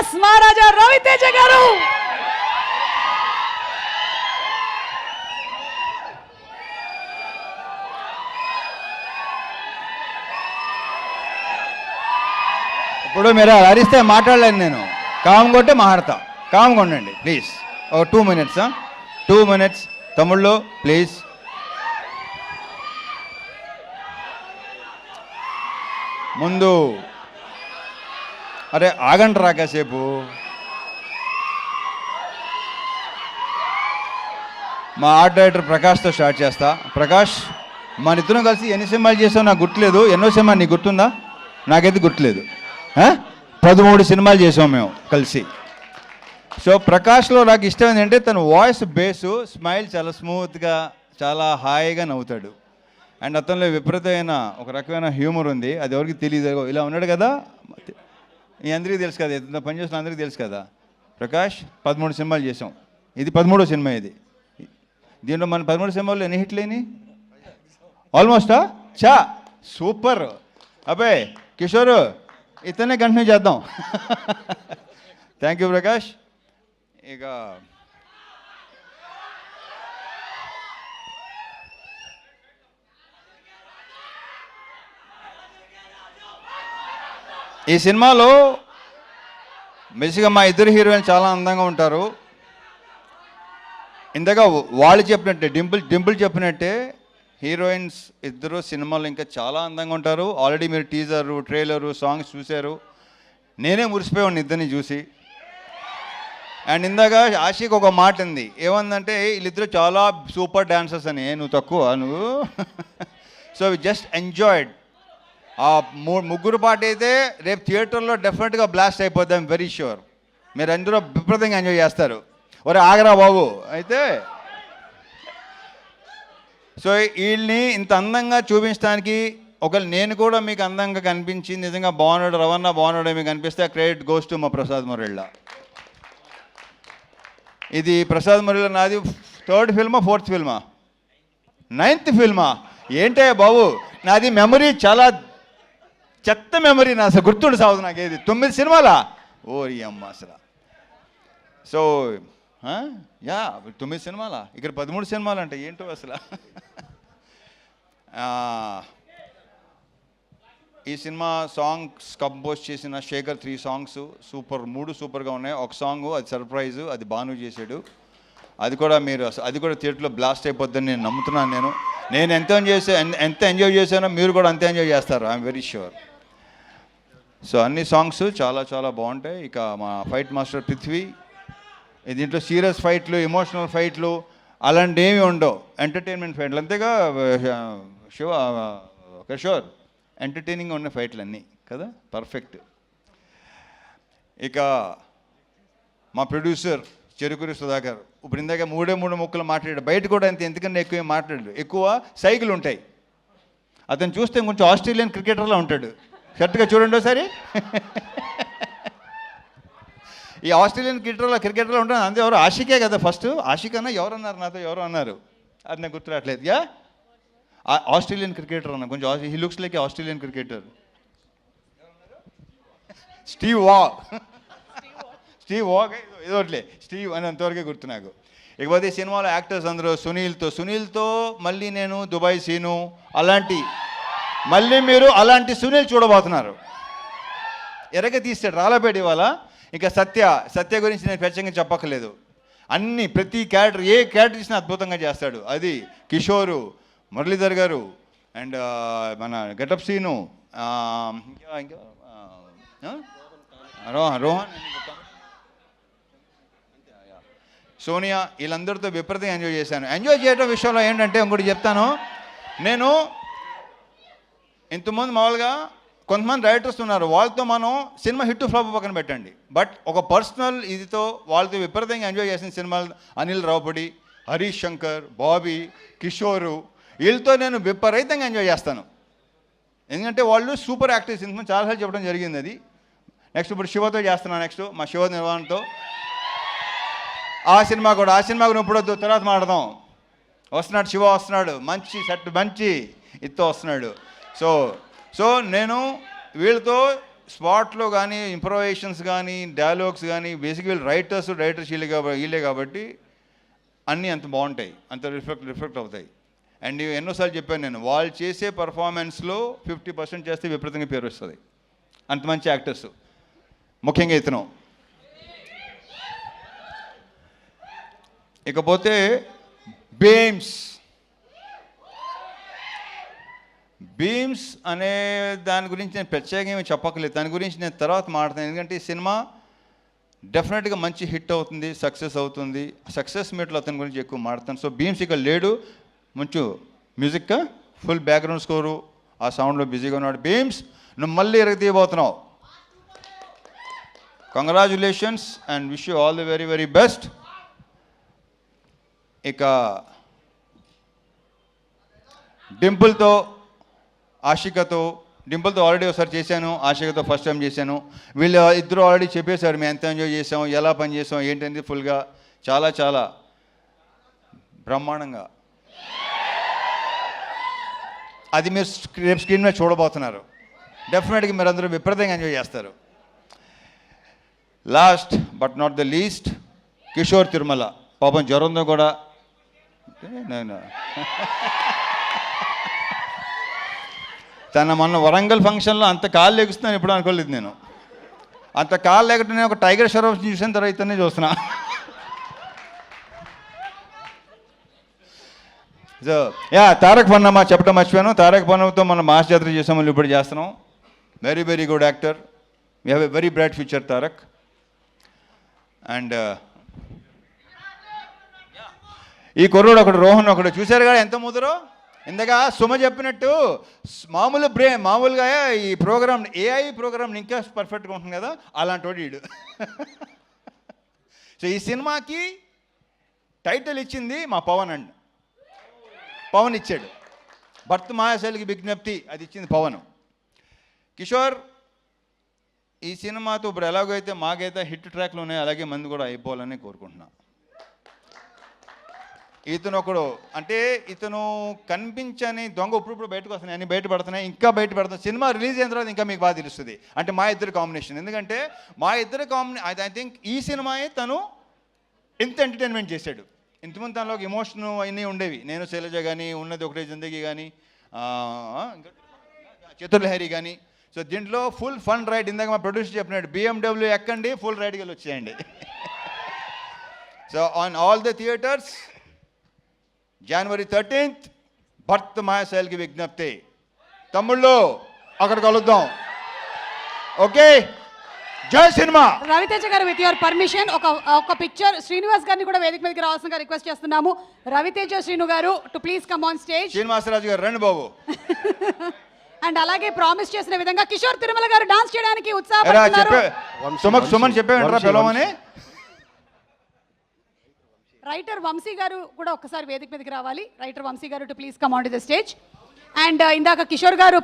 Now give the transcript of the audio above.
Mass మహారాజా రవితేజ గారు! ఇప్పుడు మీరు అరిస్తే మాట్లాడలేను నేను. కామ్ కొట్టే మాట్లాడతా. కామ్ కొండండి ప్లీజ్ ఓ టూ మినిట్స్ టూ మినిట్స్ తమిళ్ళో ప్లీజ్ ముందు అరే ఆగండి రా కాసేపు. మా ఆర్ట్ డైరెక్టర్ ప్రకాష్తో స్టార్ట్ చేస్తా. ప్రకాష్ మన ఇద్దరం కలిసి ఎన్ని సినిమాలు చేసావు నాకు గుర్తులేదు. ఎన్నో సినిమా నీకు గుర్తుందా? నాకైతే గుర్తులేదు. పదమూడు సినిమాలు చేసాం మేము కలిసి. సో ప్రకాష్లో నాకు ఇష్టం ఏంటంటే తన వాయిస్ బేసు స్మైల్ చాలా స్మూత్గా చాలా హాయిగా నవ్వుతాడు. అండ్ అతనిలో విపరీతమైన ఒక రకమైన హ్యూమర్ ఉంది. అది ఎవరికి తెలియదు ఇలా ఉన్నాడు కదా? ఈ అందరికీ తెలుసు కదా ఇంత పనిచేసిన అందరికీ తెలుసు కదా. ప్రకాష్ పదమూడు సినిమాలు చేసాం ఇది పదమూడో సినిమా ఇది. దీంట్లో మన పదమూడు సినిమాల్లో ఎన్ని హిట్లు అయినాయి? ఆల్మోస్టా? చా సూపర్. అబ్బే కిషోర్ ఇతనే కంటిన్యూ చేద్దాం. Thank you Prakash. ఇక ఈ సినిమాలో బేసిక్గా మా ఇద్దరు హీరోయిన్ చాలా అందంగా ఉంటారు. ఇంతగా వాళ్ళు చెప్పినట్టే డింపుల్ డింపుల్ చెప్పినట్టే హీరోయిన్స్ ఇద్దరు సినిమాలు ఇంకా చాలా అందంగా ఉంటారు. ఆల్రెడీ మీరు టీజరు ట్రైలరు సాంగ్స్ చూశారు. నేనే మురిసిపోయాను ఇద్దరిని చూసి. అండ్ ఇందాక ఆషిక్ ఒక మాట ఉంది ఏమందంటే వీళ్ళిద్దరు చాలా సూపర్ డాన్సర్స్ అని నువ్వు తక్కువ నువ్వు? సో వి జస్ట్ ఎంజాయిడ్ ఆ ముగ్గురు పాట అయితే రేపు థియేటర్లో డెఫినెట్గా బ్లాస్ట్ అయిపోతాం వెరీ షూర్ మీరు అందరూ విపరీతంగా ఎంజాయ్ చేస్తారు. ఒరే ఆగరా బాబు. అయితే సో వీళ్ళని ఇంత అందంగా చూపించడానికి ఒకవేళ నేను కూడా మీకు అందంగా కనిపించి నిజంగా బాగున్నాడు రవణ బాగున్నాడు మీకు అనిపిస్తే క్రెడిట్ గోస్ టు మా ప్రసాద్ మురళ్ళ ఇది ప్రసాద్ మురళ నాది థర్డ్ ఫిల్మా ఫోర్త్ ఫిల్మా నైన్త్ ఫిల్మా ఏంటే బాబు? నాది మెమరీ చాలా చెత్త మెమరీ నా అసలు గుర్తుండి సాగుదు నాకు ఏది తొమ్మిది సినిమాలా? ఓరి అమ్మ అసలు. సో యా తొమ్మిది సినిమాలా? ఇక్కడ పదమూడు సినిమాలు అంటే ఏంటో అసలు? ఈ సినిమా సాంగ్స్ కంపోజ్ చేసిన శేఖర్ త్రీ సాంగ్స్ సూపర్ మూడు సూపర్గా ఉన్నాయి. ఒక సాంగ్ అది సర్ప్రైజ్ అది బాను చేశాడు. అది కూడా మీరు అది కూడా థియేటర్లో బ్లాస్ట్ అయిపోద్దని నేను నమ్ముతున్నాను నేను. నేను ఎంత ఎంజాయ్ చేసా ఎంత ఎంజాయ్ చేశానో మీరు కూడా అంత ఎంజాయ్ చేస్తారు ఐఎమ్ వెరీ షూర్ సో అన్ని సాంగ్స్ చాలా చాలా బాగుంటాయి. ఇక మా ఫైట్ మాస్టర్ పృథ్వీ దీంట్లో సీరియస్ ఫైట్లు ఎమోషనల్ ఫైట్లు అలాంటి ఏమి ఉండవు. ఎంటర్టైన్మెంట్ ఫైట్లు అంతేగా ఆ, శివ కిషోర్ ఎంటర్టైనింగ్ ఉన్న ఫైట్లు అన్నీ కదా? పర్ఫెక్ట్ ఇక మా ప్రొడ్యూసర్ చెరుకురి సుధాకర్. ఇప్పుడు ఇందాక మూడే మూడు ముక్కలు మాట్లాడాడు. బయట కూడా అంత ఎందుకన్నా ఎక్కువ మాట్లాడాడు ఎక్కువ సైకిల్ ఉంటాయి. అతను చూస్తే కొంచెం ఆస్ట్రేలియన్ క్రికెటర్లా ఉంటాడు. షర్ట్గా చూడండి ఒకసారి. ఈ ఆస్ట్రేలియన్ క్రికెటర్లో క్రికెటర్లో ఉంటాను అంతే ఎవరు ఆషికే కదా ఫస్ట్. ఆషిక్ అన్న ఎవరు అన్నారు నాతో? ఎవరు అన్నారు? అది నాకు గుర్తు రావట్లేదు. యా? ఆస్ట్రేలియన్ క్రికెటర్ అన్న. కొంచెం he looks like Australian cricketer. Steve Waugh. Steve Waugh ఇదోట్లే Steve అని అంతవరకే గుర్తు నాకు. ఇకపోతే సినిమాలో యాక్టర్స్ అందరూ సునీల్తో సునీల్తో మళ్ళీ నేను దుబాయ్ సీను అలాంటి మళ్ళీ మీరు అలాంటి సునీల్ చూడబోతున్నారు. ఎరగ తీస్తాడు రాలపేట ఇవాళ. ఇంకా సత్య సత్య గురించి నేను ప్రత్యేకంగా చెప్పక్కర్లేదు. అన్ని ప్రతి క్యారెక్టర్ ఏ క్యారెక్టర్ ఇచ్చినా అద్భుతంగా చేస్తాడు. అది కిషోరు మురళీధర్ గారు అండ్ మన గెటప్ సీను ఇంకా ఇంకా రోహన్ రోహన్. సోనియా వీళ్ళందరితో విపరీతంగా ఎంజాయ్ చేశాను. ఎంజాయ్ చేయడం విషయంలో ఏంటంటే ఇంకోటి చెప్తాను. నేను ఇంతమంది మామూలుగా కొంతమంది రైటర్స్ ఉన్నారు. వాళ్ళతో మనం సినిమా హిట్ ఫ్లాప్ పక్కన పెట్టండి. బట్ ఒక పర్సనల్ ఇదితో వాళ్ళతో విపరీతంగా ఎంజాయ్ చేసిన సినిమాలు అనిల్ రావుపడి హరీష్ శంకర్ బాబీ కిషోరు వీళ్ళతో నేను విపరీతంగా ఎంజాయ్ చేస్తాను. ఎందుకంటే వాళ్ళు సూపర్ యాక్టర్స్ సినిమా చాలాసార్లు చెప్పడం జరిగింది అది. నెక్స్ట్ ఇప్పుడు శివతో చేస్తున్నాను నెక్స్ట్ మా శివ నిర్వహణతో ఆ సినిమా కూడా ఆ సినిమా కూడా ఇప్పుడు తర్వాత మాట్లాడదాం. వస్తున్నాడు శివ వస్తున్నాడు. మంచి సెట్ మంచి ఇత్తో వస్తున్నాడు. సో సో నేను వీళ్ళతో స్పాట్లో కానీ ఇంప్రొవైజేషన్స్ కానీ డైలాగ్స్ కానీ బేసిక్ వీళ్ళు రైటర్స్ రైటర్స్ వీళ్ళే కాబట్టి వీళ్ళే కాబట్టి అన్నీ అంత బాగుంటాయి. అంత రిఫ్లెక్ట్ రిఫ్లెక్ట్ అవుతాయి. అండ్ ఎన్నోసార్లు చెప్పాను నేను వాళ్ళు చేసే పర్ఫార్మెన్స్లో ఫిఫ్టీ పర్సెంట్ చేస్తే విపరీతంగా పేరు వస్తుంది. అంత మంచి యాక్టర్స్ ముఖ్యంగా ఇతను. ఇకపోతే బీమ్స్. బీమ్స్ అనే దాని గురించి నేను ప్రత్యేకంగా ఏమీ చెప్పకలేదు దాని గురించి నేను తర్వాత మాట్లాడతాను. ఎందుకంటే ఈ సినిమా డెఫినెట్గా మంచి హిట్ అవుతుంది సక్సెస్ అవుతుంది. సక్సెస్ మీట్లో అతని గురించి ఎక్కువ మాట్లాడతాను. సో బీమ్స్ ఇక లేడు. మంచు మ్యూజిక్ ఫుల్ బ్యాక్గ్రౌండ్ స్కోరు ఆ సౌండ్లో బిజీగా ఉన్నాడు. బీమ్స్ నువ్వు మళ్ళీ ఎరగదీయబోతున్నావు. Congratulations and wish you all the very very best ఇక డింపుల్తో ఆషికతో డింపుల్తో ఆల్రెడీ ఒకసారి చేశాను ఆశికతో ఫస్ట్ టైం చేశాను. వీళ్ళు ఇద్దరు ఆల్రెడీ చెప్పేశారు మేము ఎంత ఎంజాయ్ చేసాం ఎలా పని చేసాం ఏంటంటే ఫుల్గా చాలా చాలా బ్రహ్మాండంగా. అది మీరు రేపు స్క్రీన్ మీద చూడబోతున్నారు. డెఫినెట్గా మీరు అందరూ విపరీతంగా ఎంజాయ్ చేస్తారు. Last but not the least Kishore Tirumala. పాపం జ్వరంతో కూడా నేను తన మొన్న వరంగల్ ఫంక్షన్లో అంత కాళ్ళు లెగుస్తున్నాను ఎప్పుడు అనుకోలేదు నేను. అంత కాళ్ళు లేకపోతే నేను ఒక టైగర్ షరఫ్ చూసిన తర్వాతనే చూస్తున్నా. సో యా తారక్ పన్నమ్మ చెప్పడం మర్చిపోయాను. తారక్ పన్నమ్మతో మనం మాస్ జాతర చేసాం ఇప్పుడు చేస్తున్నాం. Very very good actor you have a very bright future Tarak. And ఈ కుర్రోడు ఒకడు రోహన్ ఒకడు. చూశారు కదా ఎంత ముదురో? ఇందాక సుమ చెప్పినట్టు మామూలు బ్రే మామూలుగా ఈ ప్రోగ్రామ్ ఏఐ ప్రోగ్రామ్ ఇంకా పర్ఫెక్ట్గా ఉంటుంది కదా? అలాంటి వాడు వీడు సో ఈ సినిమాకి టైటిల్ ఇచ్చింది మా పవన్ అండి. పవన్ ఇచ్చాడు. భర్త మాయాశైలికి విజ్ఞప్తి అది ఇచ్చింది పవన్. కిషోర్ ఈ సినిమాతో ఇప్పుడు ఎలాగైతే మాకైతే హిట్ ట్రాక్లు ఉన్నాయి అలాగే మంది కూడా అయిపోవాలని కోరుకుంటున్నాను ఇతను ఒకడు అంటే ఇతను కనిపించని దొంగ ఇప్పుడు ఇప్పుడు బయటకు వస్తున్నాయి అన్ని బయట పడుతున్నాయి ఇంకా బయట పడుతున్నాయి. సినిమా రిలీజ్ అయిన తర్వాత ఇంకా మీకు బాగా తెలుస్తుంది. అంటే మా ఇద్దరు కాంబినేషన్. ఎందుకంటే మా ఇద్దరు కాంబినే ఐ థింక్ ఈ సినిమాయే తను ఇంత ఎంటర్టైన్మెంట్ చేశాడు. ఇంతమంది తనలో ఒక ఎమోషన్ అన్నీ ఉండేవి. నేను శైలజ కానీ ఉన్నది ఒకటే జిందగీ కానీ చతుర్లహరి కానీ సో దీంట్లో ఫుల్ ఫన్ రైడ్ ఇందాక మా ప్రొడ్యూసర్ చెప్పినాడు బిఎండబ్ల్యూ ఎక్కండి ఫుల్ రైడ్కి వెళ్ళి వచ్చేయండి. So on all the theatres January thirteenth Bhartha మాయాశైల్కి Vignapthi తమ్ముళ్ళు అక్కడ కలుద్దాం. ఓకే జై సినిమా రవితేజ గారు విత్ యువర్ పర్మిషన్ ఒక ఒక పిక్చర్ శ్రీనివాస్ గారిని కూడా వేదిక మీదకి రావాల్సిందిగా రిక్వెస్ట్ చేస్తున్నాము. రవితేజ శ్రీను గారు to please come on stage Srinivasa Raju గారు రండి బాబు. అండ్ అలాగే ప్రామిస్ చేసిన విధంగా కిషోర్ తిరుమల గారు డాన్స్ చేయడానికి ఉత్సాహపడుతున్నారు. చెప్పే సుమన్ చెప్పేమంటారా పిలవమని. రైటర్ వంశీ గారు కూడా ఒక్కసారి వేదిక మీదకి రావాలి. Writer Vamsi garu to please come on to the stage and ఇందాక కిషోర్ గారు